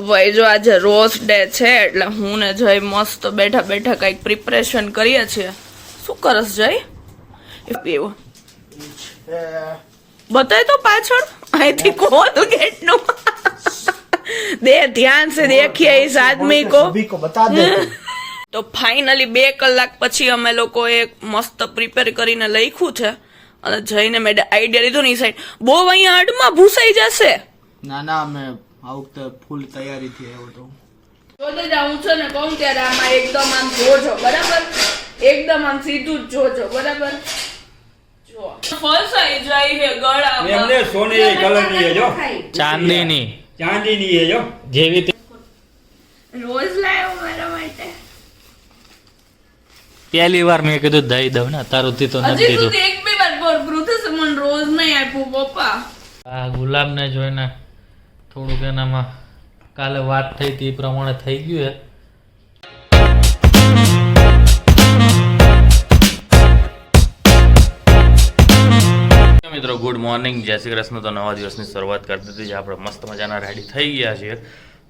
ભાઈ જો આજે રોઝ ડે છે એટલે હું ને જય મસ્ત બેઠા બેઠા કંઈક પ્રિપરેશન કરીએ છીએ. શું કરસ જય? એવું બતાય તો પાછળ. અહીંથી ખોલ ગેટનું દે ધ્યાન સે દેખીએ ઇસ આદમી કો તો ફાઇનલી બે કલાક પછી અમે લોકોએ મસ્ત પ્રિપેર કરીને લખ્યું છે. અને જઈને મેં આઈડિયા લીધો ને સાઈડ બહુ અહીંયા અડમાં ભૂસાઈ જશે. ના ના અમે આ વખતે ફૂલ તૈયારીથી આવ્યો તો જોજે જા હું છે ને કહું ત્યારે આમાં એકદમ આમ જોજો બરાબર? એકદમ આમ સીધું જ જોજો બરાબર? ચાંદીની. ચાંદીની જો. જેવી તે રોજ લાવ્યો મારા માટે. પહેલી વાર મેં કીધું દઈ દઉં ને તારુંથી તો નથી દીધું. એક બે વાર બોલ બ્રુથસ મને રોજ નહીં આપ્યું પપ્પા. આ ગુલાબને જોઈને થોડુંક એનામાં કાલે વાત થઈ હતી, એ પ્રમાણે થઈ ગયું હે મિત્રો ગુડ મોર્નિંગ જય શ્રી કૃષ્ણ. તો નવા દિવસની શરૂઆત કરી દીધી છે. આપણે મસ્ત મજાના રેડી થઈ ગયા છીએ.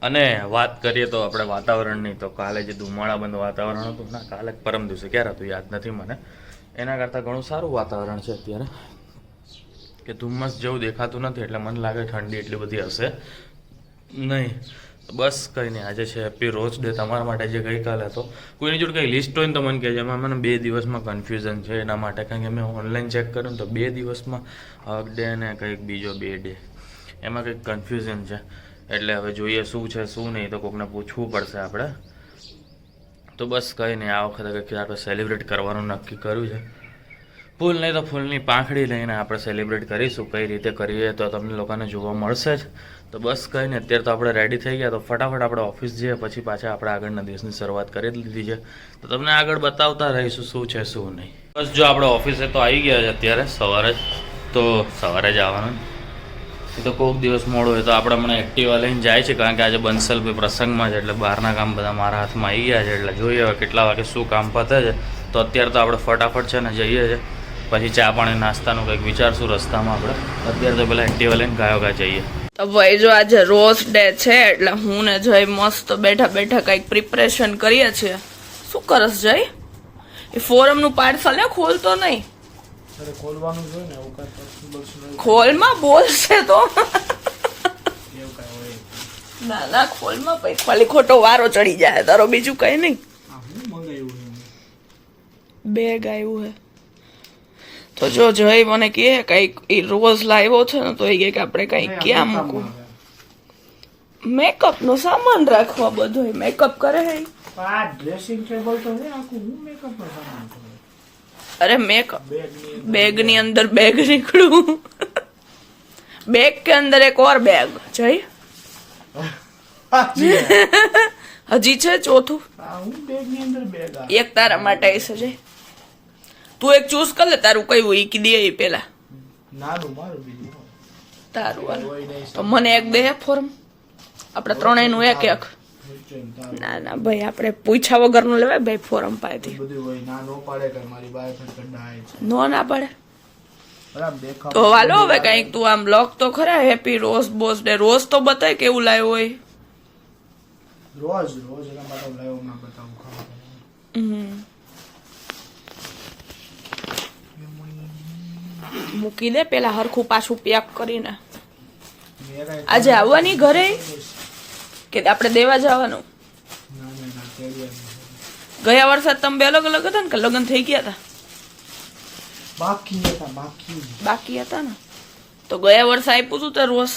અને વાત કરીએ તો આપણે વાતાવરણની. તો કાલે જે ધુમાળાબંધ વાતાવરણ હતું, ના, કાલે પરમ દિવસે. ક્યારે હતું? યાદ નથી મને. એના કરતાં ઘણું સારું વાતાવરણ છે અત્યારે. કે ધુમ્મસ જેવું દેખાતું નથી એટલે મને લાગે ઠંડી એટલી બધી હશે. નહીં. બસ કંઈ નહીં, આજે છે હેપી રોઝ ડે તમારા માટે જે ગઈકાલે હતો. કોઈની જોડે કંઈ લિસ્ટ હોય ને તો મને કહેજો, એમાં મને બે દિવસમાં કન્ફ્યુઝન છે એના માટે. કારણ કે મેં ઓનલાઈન ચેક કર્યું તો બે દિવસમાં હક ડે ને કંઈક બીજો બે ડે એમાં કંઈક કન્ફ્યુઝન છે. એટલે હવે જોઈએ શું છે, શું નહીં તો કોકને પૂછવું પડશે આપણે. તો બસ કંઈ નહીં, આ વખતે કંઈક આપણે સેલિબ્રેટ કરવાનું નક્કી કર્યું છે. ફૂલ નહીં તો ફૂલની પાંખડી લઈને આપણે સેલિબ્રેટ કરીશું. કઈ રીતે કરીએ તો તમને લોકોને જોવા મળશે જ. તો બસ કંઈ નહીં, અત્યારે તો આપણે રેડી થઈ ગયા. તો ફટાફટ આપણે ઓફિસ જઈએ, પછી પાછા આપણે આગળના દિવસની શરૂઆત કરી દીધી છે. તો તમને આગળ બતાવતા રહીશું શું છે, શું નહીં. બસ જો આપણે ઓફિસે તો આવી ગયા છે અત્યારે, સવારે જ. તો સવારે જ આવવાનું. એ તો કોઈક દિવસ મોડું હોય તો આપણે હમણાં એક્ટિવા લઈને જાય છે, કારણ કે આજે બંસલ ભાઈ પ્રસંગમાં છે, એટલે બહારના કામ બધા મારા હાથમાં આવી ગયા છે, એટલે જોઈએ હવે કેટલા વાગે શું કામ પતે છે. તો અત્યારે તો આપણે ફટાફટ છે ને જઈએ છે. પછી ચા પાણી નાસ્તાનું કંઈક વિચારશું રસ્તામાં આપણે. અત્યારે તો પેલા એક્ટિવા લઈને ગાયો ગા જઈએ. તો ભાઈ જો આજે રોઝ ડે છે એટલે હું ને જય મસ્ત બેઠા બેઠા કંઈક પ્રિપરેશન કરીએ છીએ. શું કરસ જય? એ ફોરમનું પાર્સલ ને ખોલતો નહીં. ખોલમાં બોલશે તો. ના ના ખોલમાં પછી ખાલી ખોટો વારો ચડી જાય. તારો બીજું કઈ નહીં. આ હું મંગાવ્યું બેગ આવ્યું હે. તો જો જય મને કહે કંઈક એ રોઝ લાવ્યો છે ને તો એ કહે કે આપણે કંઈક ક્યાં મૂકવું? મેકઅપ નો સામાન રાખવા બધો મેકઅપ કરે હે ડ્રેસિંગ ટેબલ તો છે આખું હું મેકઅપ નો સામાન અરે મેકઅપ બેગની અંદર બેગ નીકળું. બેગ કે અંદર એક ઓર બેગ જય. હજી છે ચોથું? એક તારા માટે છે જય. તું એક ચૂઝ કર લે તારું કયું ઈ દે એ પેલા. નાનું મારું બીજું તારું હાલ. તો મને એક દે ફોર્મ આપણે ત્રણેયનું એક એક. ને. ના ભાઈ આપણે પૂછ્યા વગરનું લેવાય ભાઈ ફોરમ પાસેથી. નો ના પાડે કે તો વાલો હવે કંઈક તું આમ લોક તો ખરા happy rose boss day rose તો બતાય કેવું લાવ્યો હોય. રોજ રોજ એના માટે લાવ્યો ના બતાવું ખાવા હમ. મૂકી દે પેલા હરખું પાછું પેક કરીને. આજે આવવાની ઘરે? કે આપણે દેવા જવાનું? ગયા વર્ષે તમે બે અલગ અલગ હતા ને કે લગ્ન થઈ ગયા હતા બાકી હતા બાકી. બાકી હતા ને? તો ગયા વર્ષે આપ્યું હતું તે રોસ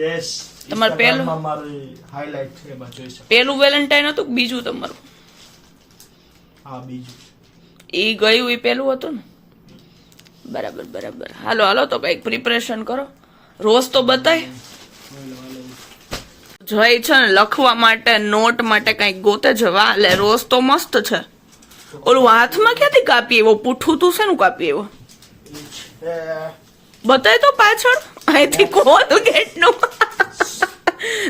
યસ તમારે પહેલું? મારી હાઇલાઇટ છે એમાં જોઈ શકો પેલું વેલેન્ટાઇન હતું બીજું તમારું? હા બીજું. એ ગયું એ પેલું હતું ને? બરાબર બરાબર હાલો હાલો તો કંઈક પ્રિપરેશન કરો રોજ તો બતાય જય છે ને લખવા માટે નોટ માટે કંઈક ગોતે જવા એટલે રોજ તો મસ્ત છે ઓલું હાથમાં ક્યાંથી કાપી એવો પૂઠું તું શેનું કાપી એવો બતાય તો પાછળ અહીંથી કોલ ગેટનું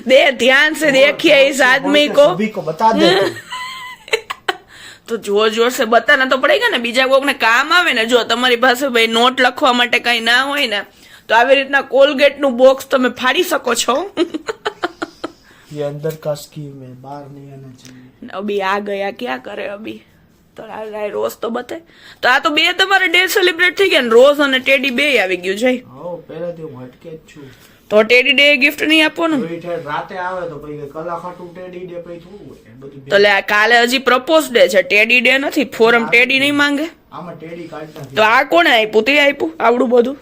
દે ધ્યાન સે દેખી આઈસ આદમી કો બતા દે તો જોર જોર સે બતાના તો પડેગા ને બીજા કોકને કામ આવે ને જો તમારી પાસે ભાઈ નોટ લખવા માટે કઈ ના હોય ને તો આવી રીતના કોલગેટ નું બોક્સ તમે ફાડી શકો છો ये अंदर का स्कीम है बाहर नहीं आना चाहिए અભી આ ગયા ક્યાં કરે અભી તો આ આ રોજ તો બતાય તો આ તો બે તમારે ડે સેલિબ્રેટ થઈ ગયા ને રોઝ અને ટેડી બે આવી ગયું જઈ હો પહેલાથી હું હટકે જ છું તો ટેડી ડે ગિફ્ટ નહીં આપવાનું? રાતે આવે તો પછી કલાક હતું ટેડી ડે પછી થોડું બધું તો લે આ કાલે હજી પ્રપોઝ ડે છે. ટેડી ડે નથી ફોરમ ટેડી નહીં માંગે? આમાં ટેડી કાઢતા તો આ કોણે આપ્યું? તે આપ્યું? આવડું બધું?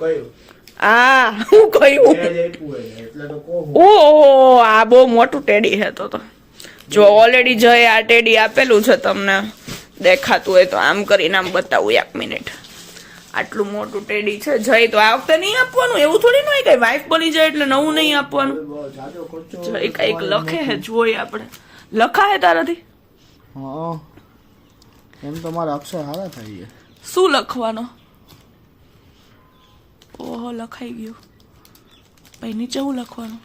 કયું? આ હું કહ્યું ઓહો આ બહુ મોટું ટેડી હે તો તો. જો ઓલરેડી જય આ ટેડી આપેલું છે તમને. દેખાતું હોય તો આમ કરીને આમ બતાવું એક મિનિટ આટલું મોટું ટેડી છે જય તો આ વખતે નહીં આપવાનું એવું થોડી ન હોય કઈ વાઈફ બની જાય એટલે નવું નહીં આપવાનું. જય કંઈક લખે હે જોઈએ આપણે. લખા હે તારાથી? એમ તો મારા અક્ષર સારા થઈ ગયા શું લખવાનો? ઓહો લખાઈ ગયું. પછી નીચે હું લખવાનું?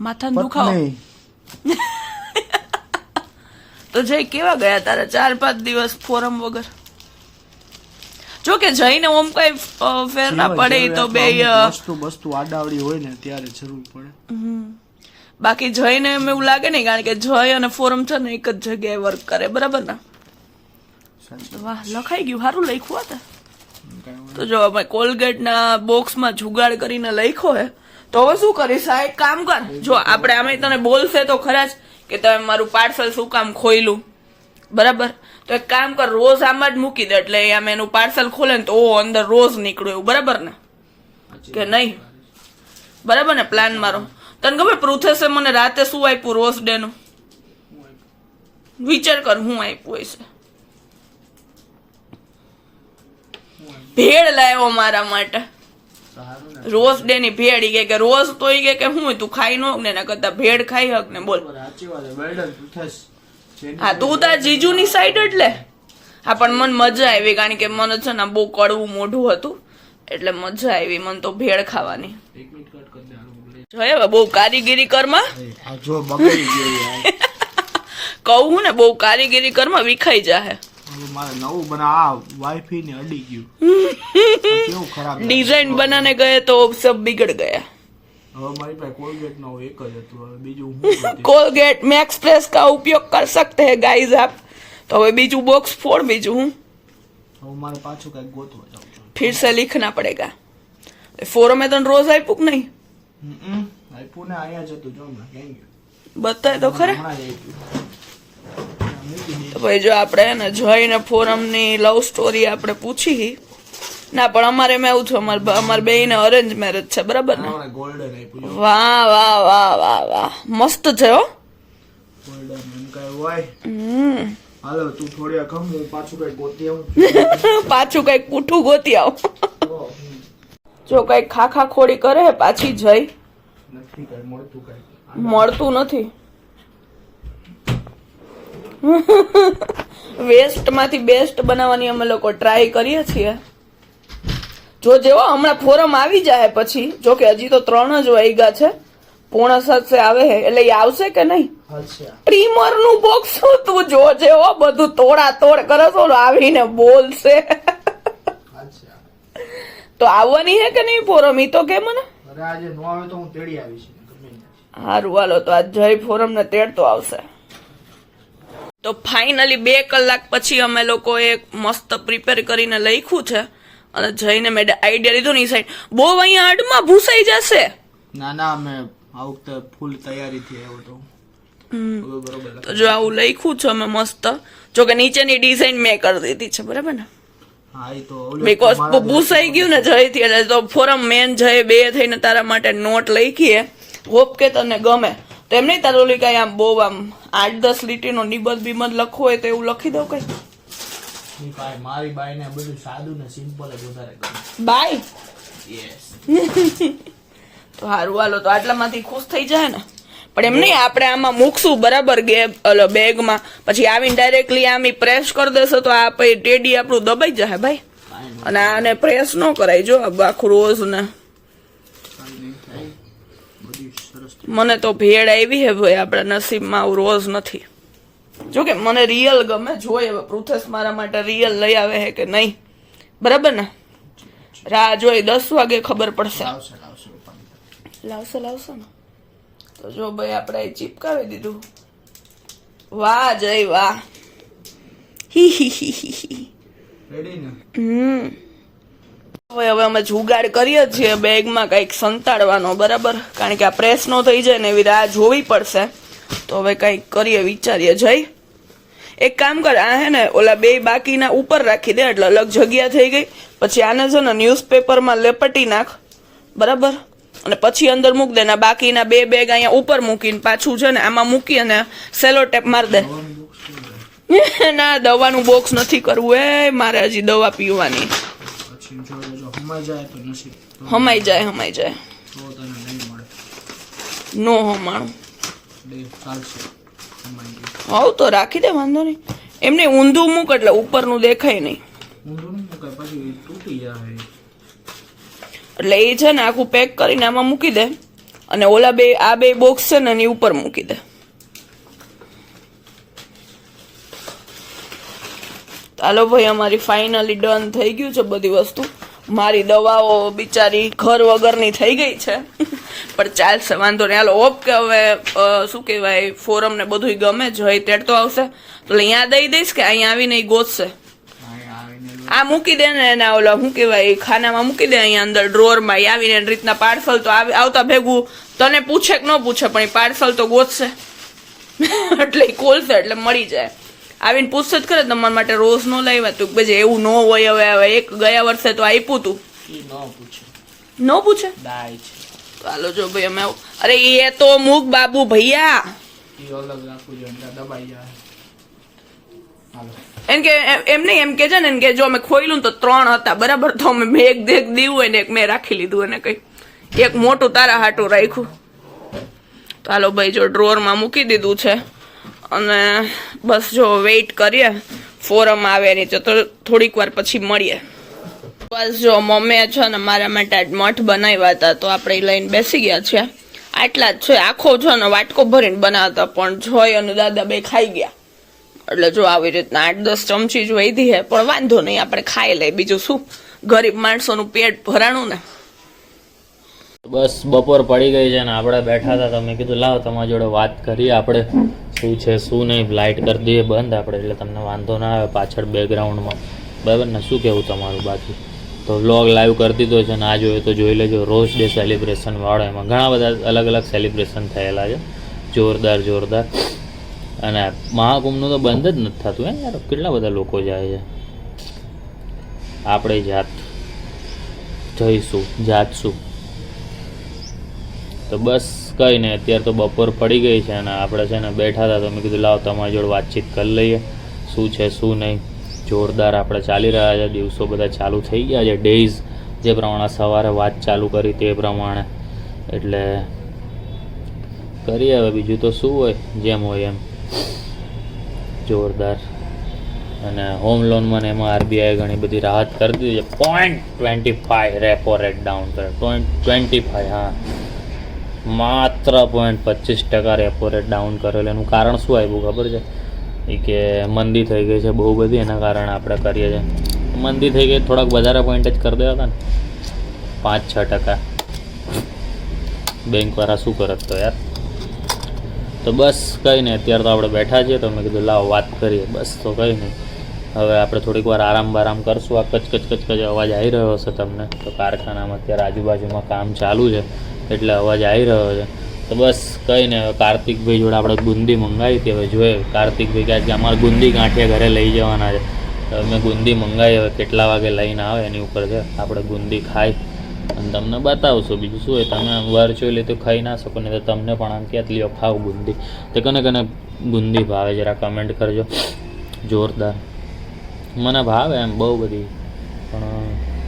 માથાને દુખાવો. તો જય કેવા ગયા તારા ચાર પાંચ દિવસ ફોરમ વગર? જો કે જઈને ઓમ કઈ ફેર ના પડે તો બે વસ્તુ વસ્તુ આડાવડી હોય ને ત્યારે જરૂર પડે. બાકી જઈને એમ એવું લાગે નહીં કારણ કે જય અને ફોરમ છે ને એક જ જગ્યાએ વર્ક કરે બરાબર ને? વાહ લખાઈ ગયું સારું લખ્યું હતા તો. જો અમે કોલગેટના બોક્સમાં જુગાડ કરીને લખ્યો હે તો હવે શું કરીશ આ એક કામ કર. જો આપણે આમે તને બોલશે તો ખરા જ કે તમે મારું પાર્સલ શું કામ ખોઈલું બરાબર? તો એક કામ કર રોજ આમાં જ મૂકી દે. એટલે આમ એનું પાર્સલ ખોલે ને તો ઓ અંદર રોજ નીકળ્યું એવું બરાબર ને? કે નહીં? બરાબર ને પ્લાન મારો? તને ખબર પૃથેશે મને રાતે શું આપ્યું રોઝ ડે નું વિચાર કર હું આપ્યું હશે? ભેળ લાવ્યો મારા માટે. રોઝ ડે ની ભેળ ઈ કે રોઝ તો ઈ કે હું તું ખાઈ નો ને એના કરતા ભેળ ખાઈ હક ને બોલ. સાચી વાત ડન હા તું તાર જીજુની સાઈડ જ લે. હા પણ મને મજા આવી કારણ કે મને છે ને બહુ કડવું મોઢું હતું. એટલે મજા આવી મને તો ભેળ ખાવાની. જોઈએ હવે બહુ કારીગીરી કરમાં. કહું જો બગડી ગયો યાર. કહું ને બહુ કારીગીરી કરમાં વિખાઈ જાહે. મારે નવું બના આ ને અડી ગયું. આ કેવું ખરાબ લાગે. ડિઝાઇન બનાને ગયે તો સબ બિગડ ગયા. હવે મારી પાસે કોલગેટ નો એક જ હતું હવે બીજું હું હતી? कोलगेट मैक्स प्रेस का उपयोग कर सकते हैं गाइस आप तो હવે બીજું બોક્સ ફોડ બીજું હું હવે મારે પાછું કઈક ગોતવા જાવ છું फिर से लिखना पड़ेगा ફોરમ મેં તને રોજ આપ્યું કે નહીં હમ આપ્યું ને અહીંયા જ હતું જો હમણાં ક્યાં ગયું બતાય તો ખરે હમણાં જ આપ્યું મૂકી દે. તો ભાઈ જો આપણે એને જઈને ફોરમની લવ સ્ટોરી આપણે પૂછી ના પણ અમારે એમ એવું છું અમારે અમારે બેયને અરેન્જ મેરેજ છે બરાબર ને? વાહ વાહ વાહ વાહ વાહ. મસ્ત છે હો. હાલો તું થોડી ખમ પાછું કઈ ગોતી આવું. પાછું કંઈક પૂઠું ગોતી આવ. જો કઈ ખાખા ખોડી કરે પાછી જઈ. મળતું નથી. વેસ્ટમાંથી બેસ્ટ બનાવવાની અમે લોકો ટ્રાય કરીએ છીએ. જો જેવો હમણાં ફોરમ આવી જાય પછી જો કે હજી તો ત્રણ જ વાગ્યા છે પોણા સાતસે આવે એટલે એ આવશે કે નહીં? ટ્રીમર પ્રીમરનું બોક્સ તું જો જેવો બધું તોડા તોડ કરે છો આવીને બોલશે. તો આવવાની હે કે નહીં ફોરમ ઈ તો કે મને? સારું હાલો તો આજ જય ફોરમ ને તેડતો આવશે. તો ફાઇનલી બે કલાક પછી અમે લોકોએ મસ્ત પ્રિપેર કરીને લખ્યું છે. અને જઈને મેં આઈડિયા લીધો ની સાઈડ બહુ અહીંયા આડમાં ભૂસાઈ જશે. ના ના મેં આ વખતે ફૂલ તૈયારીથી આવ્યો તો. તો જો આવું લખ્યું છે અમે મસ્ત. જો કે નીચેની ડિઝાઇન મેં કરી દીધી છે બરાબર ને? બીકોઝ ભૂસાઈ ગયું ને જયથી એટલે તો ફોરમ મેન જય બે થઈને તારા માટે નોટ લખીએ. હોપ કે તને ગમે. તો એમ નહીં તારું ઓલી કાંઈ આમ બહુ આમ આઠ દસ લીટીનો નિબંધ બિબંધ લખવો હોય તો એવું લખી દઉં કઈ? ની મારી બાઈ ને બધું સાદું ને સિમ્પલ જ વધારે ગમે. બાય યસ તો હારું હાલો તો આટલામાંથી ખુશ થઈ જાય ને? પણ એમ નહીં આપણે આમાં મૂકશું બરાબર બેગમાં. પછી આવીને ડાયરેક્ટલી આમ પ્રેસ કરી દેશો તો આ પછી ટેડી આપણું દબાઈ જાય ભાઈ. અને આને પ્રેસ ન કરાય જો આખું રોજ ને. મને તો ભેળ આવી હે ભાઈ આપણા નસીબમાં આવું રોજ નથી. જો કે મને રિયલ ગમે જોઈએ હવે પૃથેશ મારા માટે રિયલ લઈ આવે છે કે નહીં. બરાબર ને? રાહ જોઈ દસ વાગે ખબર પડશે. લાવશે લાવશે ને? તો જો ભાઈ આપણે ચીપકાવી દીધું. વાહ જય વાહ. હી હમ. હવે હવે અમે જુગાડ કરીએ છીએ બેગમાં કંઈક સંતાડવાનો બરાબર? કારણ કે આ પ્રેસ નો થઈ જાય ને એવી રાહ જોવી પડશે. તો હવે કંઈક કરીએ વિચારીએ જઈ. એક કામ કર આ હે ને ઓલા બે બાકીના ઉપર રાખી દે એટલે અલગ જગ્યા થઈ ગઈ. પછી આને છે ને ન્યૂઝપેપરમાં લેપટી નાખ બરાબર? અને પછી અંદર મૂક દે ને બાકીના બે બેગ અહીંયા ઉપર મૂકીને પાછું છે ને આમાં મૂકી અને સેલો ટેપ માર દે. ના દવાનું બોક્સ નથી કરવું. એ મારે હજી દવા પીવાની. હમાઈ જાય હમાઈ જાય. નો હમાણું. બે ચાલશે. તો રાખી દે વાંધો નહીં. એમને ઊંધું મૂક એટલે ઉપરનું દેખાય નહીં. ઊંધું નહીં પછી તૂટી જાય. એટલે એ છે ને આખું પેક કરીને આમાં મૂકી દે અને ઓલા બે આ બે બોક્સ છે ને એની ઉપર મૂકી દે. ચાલો ભાઈ અમારી ફાઇનલી ડન થઈ ગયું છે બધી વસ્તુ. મારી દવાઓ બિચારી ઘર વગરની થઈ ગઈ છે. પણ ચાલશે વાંધો નહીં. હાલો હોપ કે હવે શું કહેવાય ફોરમ ને બધું ગમે જઈ તેડતો આવશે. તો અહીંયા દઈ દઈશ કે અહીંયા આવીને એ ગોતશે? આ મૂકી દે ને એના ઓલા શું કહેવાય ખાનામાં મૂકી દે અહીંયા અંદર ડ્રોરમાં એ આવીને રીતના પાર્સલ તો આવી- આવતા ભેગું. તને પૂછે કે ન પૂછે પણ એ પાર્સલ તો ગોતશે. એટલે એ ખોલશે એટલે મળી જાય. આવીને પૂછશે જ કરે તમારા માટે રોજ નો લાવ્યા તું. પછી એવું ન હોય હવે હવે એક ગયા વર્ષે તો આપ્યું તું. ન પૂછે. ન પૂછે? તો હાલો જો ભાઈ અમે અરે એ તો મૂક બાબુ ભૈયા. એમ કે એમ- નહીં એમ કે છે ને એમ કે જો અમે ખોયલું ને તો ત્રણ હતા બરાબર? તો અમે મેં એક એક દીવું એને એક મેં રાખી લીધું અને કઈ. એક મોટું તારા હાટું રાખ્યું. તો હાલો ભાઈ જો ડ્રોરમાં મૂકી દીધું છે. અને બસ જો વેઇટ કરીએ. ફોરમ આવે એની તો થોડીક વાર પછી મળીએ. બસ જો મમ્મીએ છે ને મારા માટે મઠ બનાવ્યા હતા, તો આપણે લઈને બેસી ગયા છે આટલા જ છે. આખો છે ને વાટકો ભરીને બનાવતા, પણ જોઈ અને દાદા બે ખાઈ ગયા. એટલે જો આવી રીતના આઠ દસ ચમચી જ વૈધી હે, પણ વાંધો નહીં, આપણે ખાઈ લઈએ. બીજું શું? ગરીબ માણસોનું પેટ ભરાણું ને. બસ બપોર પડી ગઈ છે ને આપણે બેઠા હતા તમે કીધું, લાવ તમારી જોડે વાત કરીએ આપણે, શું છે, શું નહીં? લાઇટ કરી દઈએ બંધ આપણે, એટલે તમને વાંધો ના આવે પાછળ બેકગ્રાઉન્ડમાં બરાબર ને? શું કહેવું તમારું બાકી? તો વ્લોગ લાઈવ કરી દીધો છે ને આ જોઈએ તો જોઈ લેજો. રોજ ડે સેલિબ્રેશન વાળો એમાં ઘણા બધા અલગ અલગ સેલિબ્રેશન થયેલા છે. જોરદાર જોરદાર. અને મહાકુંભનું તો બંધ જ નથી થતું હે યાર. કેટલા બધા લોકો જાય છે. આપણે જાત જઈશું, જાતશું. તો બસ કંઈ નહીં, અત્યારે તો બપોર પડી ગઈ છે અને આપણે છે ને બેઠા હતા તો મેં કીધું લાવ તમારી જોડે વાતચીત કરી લઈએ. શું છે, શું નહીં. જોરદાર આપણે ચાલી રહ્યા છે. દિવસો બધા ચાલુ થઈ ગયા છે. ડેઝ જે પ્રમાણે સવારે વાત ચાલુ કરી તે પ્રમાણે. એટલે કરીએ હવે. બીજું તો શું હોય? જેમ હોય એમ. જોરદાર. અને હોમ લોનમાં મને એમાં આરબીઆઈ ઘણી બધી રાહત કરી દીધી છે. Point twenty five repo rate down કરે. ટ્વેન્ટી ફાઈવ હા. માત્ર પોઈન્ટ પચીસ ટકા રેપો રેટ ડાઉન કરેલ. એનું કારણ શું આવ્યું ખબર છે? કે મંદી થઈ ગઈ છે બહુ બધી, એના કારણે આપણે કરીએ છીએ. મંદી થઈ ગઈ, થોડાક વધારે પોઈન્ટ જ કરી દેવા હતા ને. પાંચ, છ ટકા. બેંકવાળા શું કરત તો યાર? તો બસ કંઈ નહીં, અત્યારે તો આપણે બેઠા છીએ તો મેં કીધું, લાવો વાત કરીએ. બસ તો કંઈ નહીં. હવે આપણે થોડીક વાર આરામ બારામ કરશું. આ કચ કચ કચ કચ અવાજ આવી રહ્યો હશે તમને. તો કારખાનામાં અત્યારે આજુબાજુમાં કામ ચાલુ છે, એટલે અવાજ આવી રહ્યો છે. તો બસ કંઈ નહીં હવે કાર્તિકભાઈ જોડે આપણે બુંદી મંગાવી હતી, હવે જોઈએ. કાર્તિકભાઈ કહે કે અમારે બુંદી ગાંઠિયા ઘરે લઈ જવાના છે. તો અમે બુંદી મંગાવી, હવે કેટલા વાગે લઈને આવે એની ઉપર છે. આપણે બુંદી ખાઈ અને તમને બતાવશું બીજું શું હોય. તમે વર્ચ્યુઅલી તો ખાઈ ના શકો ને તો તમને પણ આમ ક્યાં લ્યો, ખાવ બુંદી. તો કને કને બુંદી ભાવે, જરા કમેન્ટ કરજો. જોરદાર. મને ભાવે એમ બહુ બધી. પણ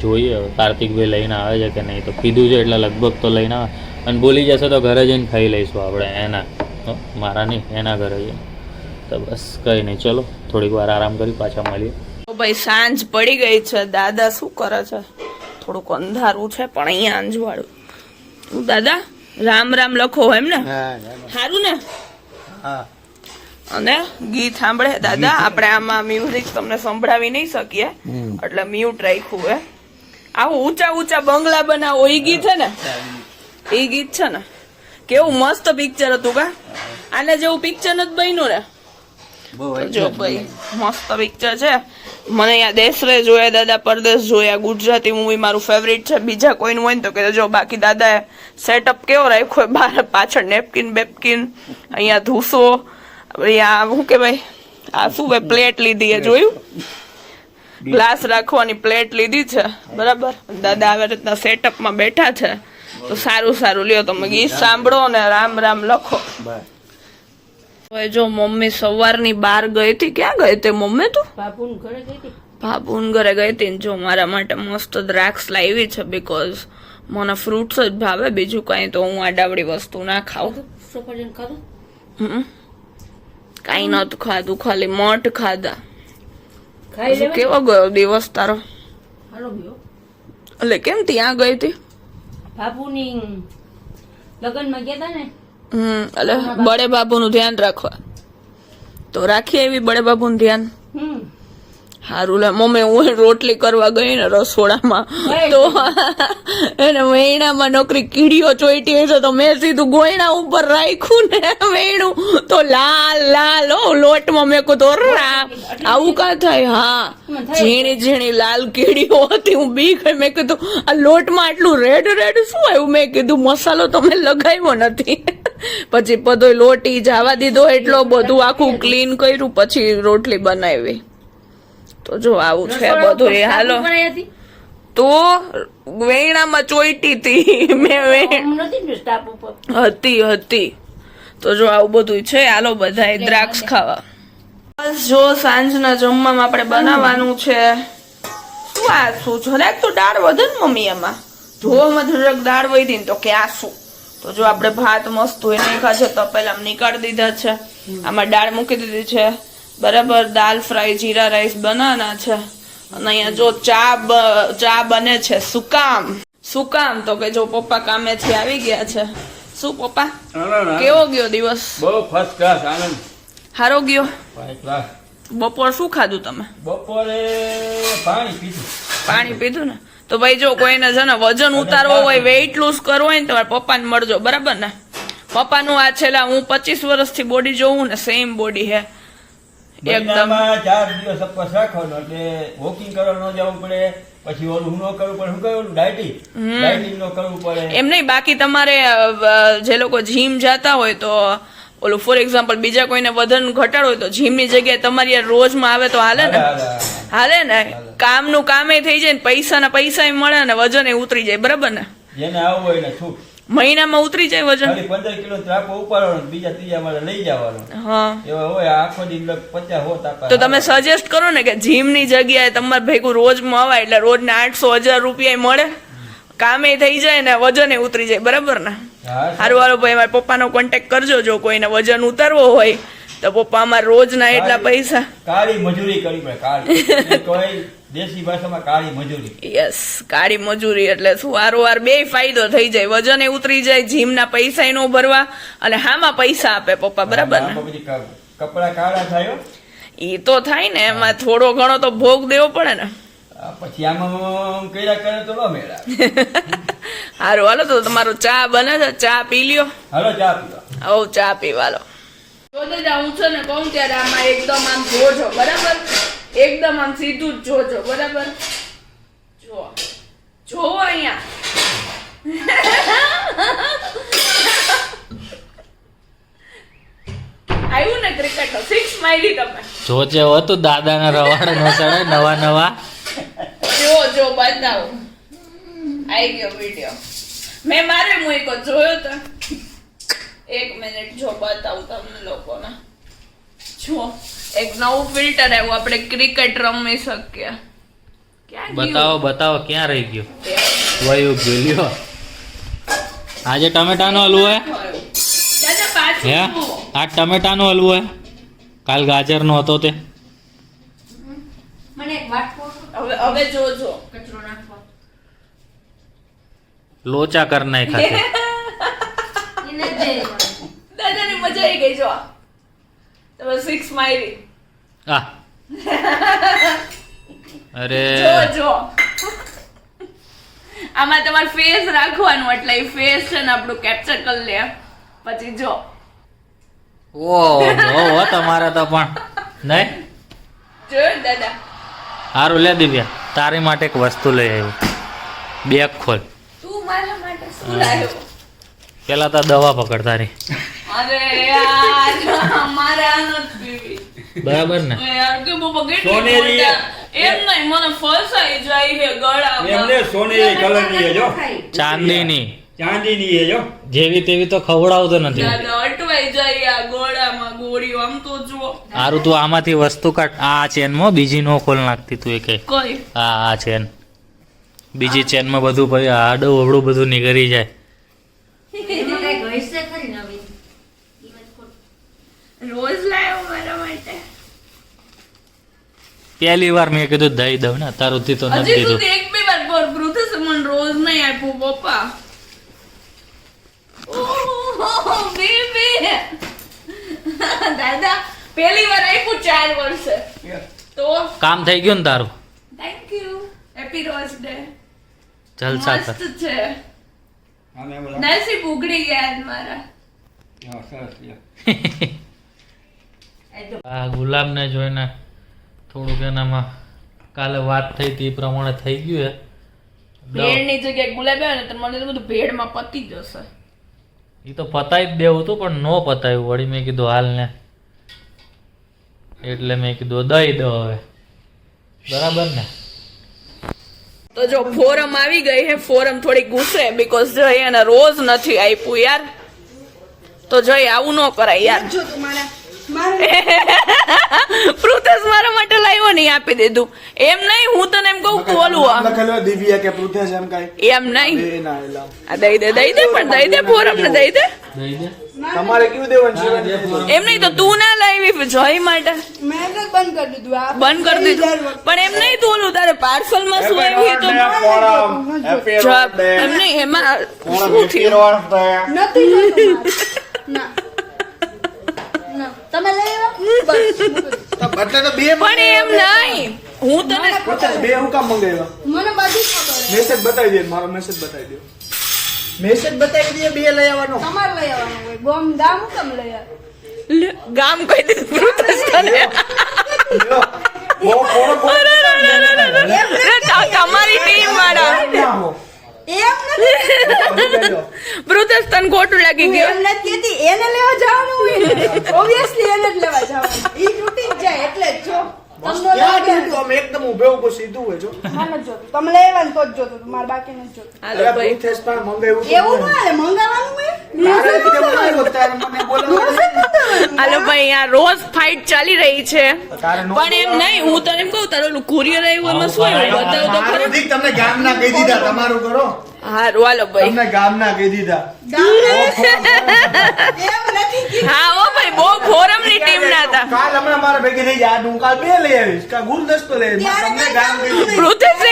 જોઈએ હવે, કાર્તિકભાઈ લઈને આવે છે કે નહીં. તો કીધું છે એટલે લગભગ તો લઈને આવે. અને ભૂલી જશે તો ઘરે જઈને ખાઈ લઈશું આપણે એના. મારા નહીં એના ઘરે જઈને. તો બસ કંઈ નહીં ચલો થોડીક વાર આરામ કરી પાછા મળીએ. તો ભાઈ સાંજ પડી ગઈ છે. દાદા શું કરે છે? થોડુંક અંધારું છે પણ અહીંયા અંજવાળું. તું દાદા રામ રામ લખો એમ ને? સારું ને? હા. અને ગીત સાંભળે? દાદા આપણે આમાં મ્યુઝિક તમને સંભળાવી નહીં શકીએ. એટલે મ્યુટ રાખ્યું હે. આવું ઊંચા ઊંચા બંગલા બનાવો એ ગીત છે ને? એ ગીત છે ને કેવું મસ્ત પિક્ચર હતું કા? આને જેવું પિક્ચર નથી બન્યું ને જો ભાઈ મસ્ત પિક્ચર છે. મને અહીંયા દેશરે જોયા દાદા પરદેશ જોયા ગુજરાતી મૂવી મારું ફેવરિટ છે. બીજા કોઈનું હોય ને તો કે જો બાકી દાદાએ સેટઅપ કેવો રાખ્યો બહાર પાછળ નેપકિન બેપકિન અહીંયા ધૂસો અહીંયા શું કે ભાઈ આ શું ભાઈ પ્લેટ લીધી એ જોયું? ગ્લાસ રાખવાની પ્લેટ લીધી છે. બરાબર? દાદા આવી રીતના સેટઅપમાં બેઠા છે. તો સારું સારું. લ્યો તમે ગીત સાંભળો ને રામ રામ લખો. હવે જો મમ્મી સવારની બહાર ગઈ હતી ક્યાં ગઈ હતી મમ્મી તું? બાપુન ઘરે ગઈ હતી. બાબુન ઘરે ગઈ હતી જો મારા માટે મસ્ત દ્રાક્ષ લાવી છે બીકોઝ મને ફ્રૂટ્સ જ ભાવે બીજું કાંઈ તો હું આડાવડી વસ્તુ ના ખાઉં. હમ. કાંઈ નતું ખાધું ખાલી મઠ ખાધા. ખાઈ કેવો ગયો દિવસ તારો? એટલે કેમ ત્યાં ગઈ હતી? બાપુની લગ્નમાં ગયા હતા ને? હમ એટલે બડે બાપુનું ધ્યાન રાખવા. તો રાખીએ એવી બડે બાપુનું ધ્યાન. હમ. હારું લે મમ્મી હું રોટલી કરવા ગઈ ને રસોડામાં. તો એને વેણામાં નોકરી કીડીઓ ચોઈટી હશે તો મેં સીધું ગોયણા ઉપર રાખ્યું ને વેણું. તો લાલ લાલ ઓ લોટમાં મેં કીધું રા આવું કા થાય? હા. ઝીણી ઝીણી લાલ કીડીઓ હતી હું બી ગઈ મેં કીધું આ લોટમાં આટલું રેડ રેડ શું આવ્યું? મેં કીધું મસાલો તો મેં લગાવ્યો નથી. પછી બધો લોટી જવા દીધો એટલો બધું આખું ક્લીન કર્યું પછી રોટલી બનાવી. તો જો આવું છે બધું એ હાલો. તો વેણામાં ચોઈટી હતી મેં હતી હતી. તો જો આવું બધું છે હાલો બધા દ્રાક્ષ ખાવા. બસ જો સાંજના જમવામાં આપણે બનાવવાનું છે. શું આ શું જરાક તો દાળ વધે ને મમ્મી એમાં જોવામાં જરાક દાળ વધી ને તો કે આ શું? તો જો આપણે ભાત મસ્ત ધોઈ નાખ્યા છે તો આમ નીકાળી દીધા છે. આમાં દાળ મૂકી દીધી છે. બરાબર દાલ ફ્રાય જીરા રાઈસ બનાના છે. અને અહીંયા જો ચા ચા બને છે સુકામ. સુકામ તો કે જો પપ્પા કામેથી આવી ગયા છે. શું પપ્પા? કેવો ગયો દિવસ? બહુ ફર્સ્ટ ક્લાસ આનંદ. હારો ગયો? બપોર શું ખાધું તમે? બપોરે પાણી પીધું. પાણી પીધું ને? તો ભાઈ જો કોઈને છે ને વજન ઉતારવો હોય વેઇટ લૂઝ કરવો હોય ને તમારે પપ્પાને મળજો બરાબર ને? પપ્પાનું આ છેલ્લા હું પચીસ વર્ષથી બોડી જોઉં ને સેમ બોડી હે. મહિનામાં ચાર દિવસ ઉપવાસ રાખવાનો એટલે વોકિંગ કરવા ન જવું પડે પછી ઓલું ન કરવું પડે. શું કહ્યું ડાયટિંગ ડાયટિંગ ન કરવું પડે. એમ નહીં બાકી તમારે જે લોકો જીમ જતા હોય તો ઓલું ફોર એક્ઝામ્પલ બીજા કોઈને વજન ઘટાડો હોય તો જીમની જગ્યાએ તમારી રોજમાં આવે તો હાલે ને. હાલે ને? કામનું કામે થઈ જાય ને પૈસાના પૈસા મળે ને વજન એ ઉતરી જાય. બરાબર ને? જેને આવું હોય ને છૂટ. મહિનામાં ઉતરી જાય વજન. ખાલી કિલો ત્રાપો ઉપાડવાનો બીજા ત્રીજા માળે લઈ જવાનો. હા. એવા હોય આખો દિન પચાસ હો તાપા તો તમે સજેસ્ટ કરો ને કે જીમની જગ્યાએ તમારે ભેગું રોજમાં અવાય એટલે રોજને આઠસો હજાર રૂપિયા મળે. કામે થઈ જાય ને વજને ઉતરી જાય બરાબર ને? હારું હારું ભાઈ મારા પપ્પાનો કોન્ટેક્ટ કરજો જો કોઈને વજન ઉતારવો હોય તો પપ્પા અમારે રોજના એટલા પૈસા. કાળી મજૂરી કરી કાળી. દેશી ભાષામાં કાળી મજૂરી. યસ કાળી મજૂરી એટલે શું? વારંવાર બે ફાયદો થઈ જાય. વજન એ ઉતરી જાય જીમના પૈસા નો ભરવા અને હામાં પૈસા આપે પપ્પા બરાબર ને? કપડાં કાળા થાય એ તો થાય ને એમાં થોડો ઘણો તો ભોગ દેવો પડે ને. આ પછી આમાં કર્યા કરે તો લો મેળા હારું હાલો તો તમારો ચા બને છે ચા પી લ્યો. હાલો ચા પીવા આવો ચા પીવાલો જો દાદા હું છે ને કહું ત્યારે આમાં એકદમ આમ જોજો બરાબર? એકદમ આમ સીધું જ જોજો બરાબર? જો જોવો અહીંયા. આવ્યું ને ક્રિકેટ સિક્સ મારી તમે. જોજે હતું દાદાના રવાડે ન ચડે નવા નવા. જો જો બતાવો. આઈ ગયો વિડિયો મેં મારે મૂકો જોયો તો. એક મિનિટ જો બતાવું તમને લોકોને. જો એક નવું ફિલ્ટર આવ્યું આપણે ક્રિકેટ રમી શકીએ. બતાવો બતાવો ક્યાં રહી ગયો. વયું ગયો લ્યો. આજે ટમેટાનો હલવો હે? દાદા પાછું હે. આ ટમેટાનો હલવો હે? કાલ ગાજરનો હતો તે. મને એક વાત હવે હવે જોજો. કચરો નાખવા લોચા કર નાય તે એને જ દે મને. દાદાની મજા આવી ગઈ જો તમે સિક્સ મારી. આ અરે. જો જો. આમાં તમારે ફેસ રાખવાનું એટલે એ ફેસ છે ને આપણું કેપ્ચર કરી લે. પછી જો. ઓહો તમારા તો પણ. નહીં? જો દાદા? સારું લે દિવ્યા. તારી માટે એક વસ્તુ લઈ આવ્યો. બેગ ખોલ. તું મારા માટે શું લાવ્યો? પેલા તો દવા પકડ તારી અરે યાર મારા નથી. બરાબર ને? યાર કે સોનેરી. એમ નહીં મને ફસાઈ જાય છે ગળામાં. એમને સોનેરી કલરની છે જો. ચાંદીની. ચાંદીની છે જો. જેવી તેવી તો ખવડાવતો નથી. અટવાઈ જાય આ ગોળામાં ગોળીઓ. આમ તો જુઓ. આરું તું આમાંથી વસ્તુ કાઢ. આ ચેનમાં બીજી નો ખોલ નાખતી તું એ કઈ? આ આ ચેન. બીજી ચેનમાં બધું ભાઈ આડું અવડું બધું નીકળી જાય. રોજ લાવ્યો મારા માટે પહેલી વાર મેં કીધું દઈ દઉં ને તારુંથી તો નથી હજી સુધી એક બી વાર પર થશે મને રોજ નહીં આપ્યું પપ્પા. Oh, baby. દાદા પહેલી વાર આપ્યું ચાર વર્ષે. તો? કામ થઈ ગયું ને તારું? Thank you happy rose day જલસા કર. મસ્ત છે. નસીબ ઉઘડી ગયા આજ મારા. હા, સરસ લ્યો. આ ગુલાબને જોઈને થોડુંક એનામાં કાલે વાત થઈ હતી એ પ્રમાણે થઈ ગયું છે. ભેળની જગ્યાએ ગુલાબ આવે ને તો મને બધું ભેળમાં પતી જશે. એ તો પતાવી જ દેવું હતું પણ નો પતાવ્યું વળી મેં કીધું હાલ ને એટલે મેં કીધું દઈ દો હવે. બરાબર ને? તો જો ફોરમ આવી ગઈ હે ફોરમ થોડી ગુસ્સે બીકોઝ જો એને રોજ નથી આપ્યું યાર. તો જઈ આવું ન કરાય યાર. પૃથેશ મારા માટે લાવ્યો નહીં આપી દીધું. એમ નહીં હું તને એમ કહું ઓલું આ. લખેલું દિવ્યા કે પૃથ્વેશ એમ કાંઈ? એમ નહીં. આ દઈ દે દઈ દે પણ દઈ દે ફોરમ ને દઈ દે. તમારે કેવું દેવાનું છે? એમ નહીં તો તું ના લાવી જોઈ માટે. મેં તો બંધ કરી દીધું આ બંધ કરી દીધું. પણ એમ નહીં તું ઓલું તારે પાર્સલમાં શું આવ્યું તો એમ નહીં એમાં શું થયું? નથી ના. તમે લઈ આવ્યા બસ. એટલે તો બે પણ એમ નહીં. હું તને બે હું કામ મંગાવ્યા? મને બધી ખબર મેસેજ બતાવી દે મારો મેસેજ બતાવી દે. મેસેજ બતાવી દે બે લઈ આવવાનો. તમારે લઈ આવવાનું હોય. ગોમ ગામ કેમ લઈ આવ? લે, ગામ કહી દે પોરો પોરો તમારી ટીમ વાળા. ના હો એમ નથી ખોટું લાગી ગયો. એમ નથી કહેતી એને લેવા જવાનું હોય ઓબ્વિયસલી એને જ લેવા જવાનું. ઈ રૂટીન જાય એટલે જ જો. તમને? આમ એકદમ ઊભે ઊભું સીધું હોય જો. મને જોતું તમે લઈ તો જ જોતું હતું. બાકી નથી જોતું હાલો ભાઈ પણ મંગાવ્યું એવું ના મંગાવવાનું. હાલો આ રોજ ફાઇટ ચાલી રહી છે. પણ એમ નહીં હું તને એમ કહું તારું કુરિયર આવ્યું એમાં શું આવ્યું? બતાવ તો મારું ખરું દીક કહી દીધા તમારું કરો. હારું હાલો ભાઈ. તમને ગામના કહી દીધા. હા ઓ ભાઈ બહુ ફોરમની ટીમ ના હતા. કાલ હમણાં મારા ભેગી થઈ જાય. હું કાલ બે લઈ આવીશ. કાલ ગુલદસ્તો લઈ તમને ગામ કહી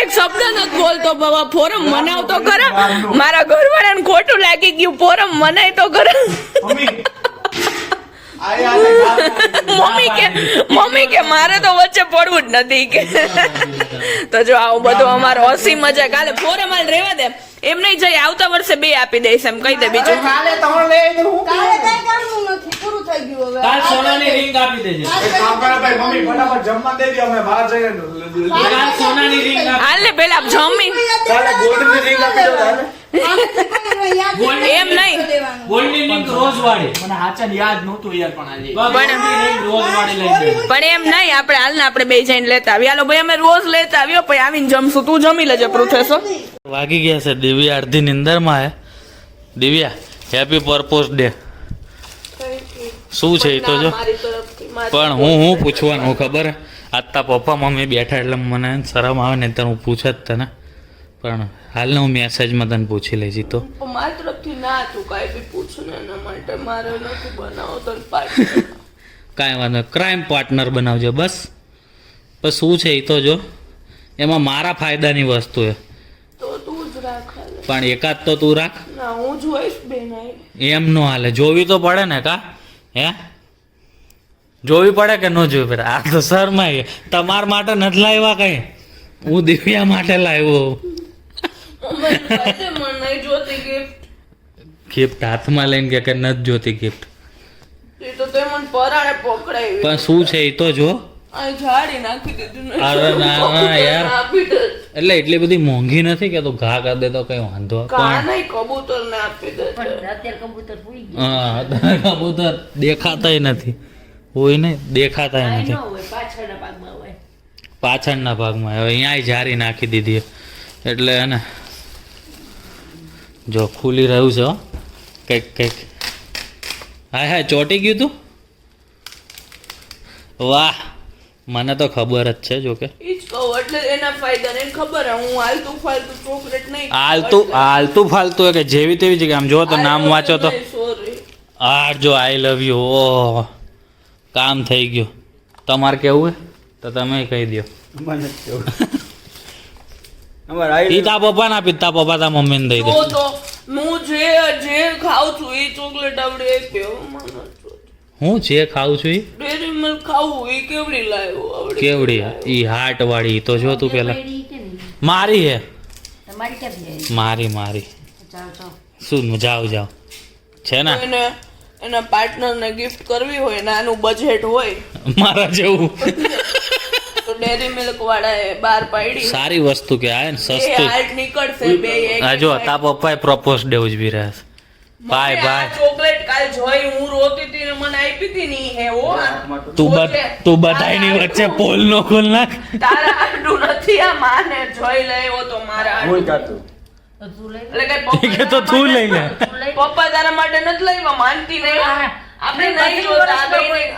એક શબ્દ નથી બોલતો બાબા. ફોરમ મનાવતો ખરા? મારા ઘરવાળાને ખોટું લાગી ગયું. ફોરમ મનાય તો ખરા? મમ્મી. કે મમ્મી કે મારે તો વચ્ચે પડવું જ નથી કે. તો જો આવું બધું અમારો હસી મજા કાલે ફોરમ રેવા દે. એમ નહીં જઈ આવતા વર્ષે બે આપી દઈશ એમ. કહી દે બીજું. કાલે ત્રણ લઈ આવીને હું કાલે કઈ કરવું નથી પૂરું થઈ ગયું હવે. કાલ સોનાની રિંગ આપી દેજે. કામ કરો ભાઈ મમ્મી ફટાફટ જમવા દે દો અમે બહાર જઈએ કાલ સોનાની રિંગ આપી હાલ ને પેલા જમી. કાલે ગોલ્ડની રિંગ આપી દો હાલે. એમ નહીં. ગોલ્ડની રિંગ રોજ વાળી. મને હાચન યાદ નહોતું યાર પણ આજે. રોજ વાળી લઈ જજે પણ એમ નહીં આપણે હાલ ને આપણે બે જઈને લેતા આવી હાલો ભાઈ અમે રોજ લેતા આવ્યો પછી આવીને જમશું. તું જમી લેજે પૃથેશો વાગી ગયા છે દિવ્યા અડધી નિંદરમાં હે. દિવ્યા હેપી પર્પોઝ ડે શું છે એ તો જો? પણ હું હું પૂછવાનું ખબર આત્તા આજ તા પપ્પા મમ્મી બેઠા એટલે મને શરમ આવે ને તો હું પૂછત જ તને. પણ હાલને હું મેસેજમાં તને પૂછી લઈશ ઈ તો. મારા તરફથી ના હતું કાંઈ બી પૂછું ને એના માટે મારે નથી બનાવો તો કાંઈ વાંધો ક્રાઇમ પાર્ટનર બનાવજો બસ. બસ શું છે એ તો જો. એમાં મારા ફાયદાની વસ્તુ છે. તો તું જ રાખ પણ એકાદ તો તું રાખ. ના હું જોઈશ બેન એમ. નો હાલે. જોવી તો પડે ને કા? હે? જોવી પડે કે ન જોવી પડે? આ તો શરમાય તમાર માટે નથી લાવ્યા કઈ. હું દિવ્યા માટે લાવ્યો મને નહીં જોતી gift. ગિફ્ટ હાથમાં લઈને કે કે નથી જોતી ગિફ્ટ એ તો તે મને પરાણે પકડાવી પણ શું છે એ તો જો. આ ઝાડી નાખી દીધું ને અરે ના, ના, યાર. આપી દે એટલે એટલી બધી મોંઘી નથી કે તું ઘા કરી દે તો કઈ વાંધો પણ કબૂતર ને આપી દે કબૂતર દેખાતાય નથી. હોય ને દેખાતાય આ નથી. પાછળના ભાગમાં હોય. પાછળના ભાગમાં હવે અહીંયા જારી નાખી દીધી. એટલે હે ને જો ખુલી રહ્યું છે હો. કંઈક કંઈક. હા હા ચોટી ગયું તું? વાહ મને તો ખબર જ છે જો કે ઈ જ કહું એટલે એના ફાયદા ને ખબર હે હું હાલતું ફાલતું આલતું આલતું ફાલતું હોય કે જેવી તેવી જગ્યાએ આમ જો તો નામ વાંચો તો. સોરી આ જો આઈ લવ યુ ઓ. કામ થઈ ગયું. તમારે કેવું હે તો તમે કહી દો મને કેવું. અમારે આઈ ઈ તા પપ્પા ના પિતા પપ્પા તા મમ્મીને દઈ દે. હું જે જે ખાઉં છું એ ચોકલેટ આવડે એ કેવું હું જે ખાઉં છું એ ડેરી મિલ્ક ખાવું એ કેવડી લાવ્યો આવડે. કેવડી? ઈ હાર્ટ વાળી તો જો તું પેલા? મારી હે? તમારી કે મારી મારી. શું જાવ જાવ છે ને? એને એના પાર્ટનર ને ગિફ્ટ કરવી હોય નાનું બજેટ હોય. મારા જેવું. તો ડેરી મિલ્ક વાળાએ બહાર પાડી. સારી વસ્તુ કે આ સસ્તી. હાર્ટ નીકળશે બે એક આ જો તા પપ્પાએ પ્રપોઝ ડે ઉજવી રહ્યા છે બાય મને બાય. ચોકલેટ કાલ જોઈ હું રોતી હતી ને મને આપી હતી ની હે ઓ તું બત તું બધાયની વચ્ચે પોલ નો ખોલ નાખ. તારા આડું નથી આ માને જોઈ લેવો તો મારા હું કાતું તો તું લઈ એટલે કઈ પપ્પા કે તો તું લઈ લે. પપ્પા તારા માટે નથી લાવ્યા માનતી નહીં. આપણે નહીં જોતા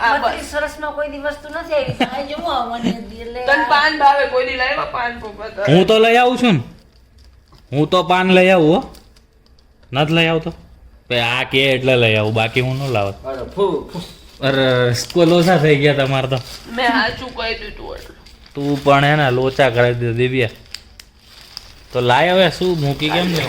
આ વર્ષનો કોઈ- દી વસ્તુ નથી આવી. આ જોવો મને એટલે પાન ભાવે કોઈ દી લાવ્યા પાન પપ્પા હું તો લઈ આવું છું ને. હું તો પાન લઈ આવું હો. નથી લઈ આવતો? બે આ કે એટલે લઈ આવું બાકી હું ન લાવત. અરે. સ્કૂલ ઓછા થઈ ગયા તમારે તો. મેં સાચું કહી દીધું એટલે. તું પણ હે ને લોચા કરાવી દે દિવ્યા. તો લાય હવે શું મૂકી કેમ દે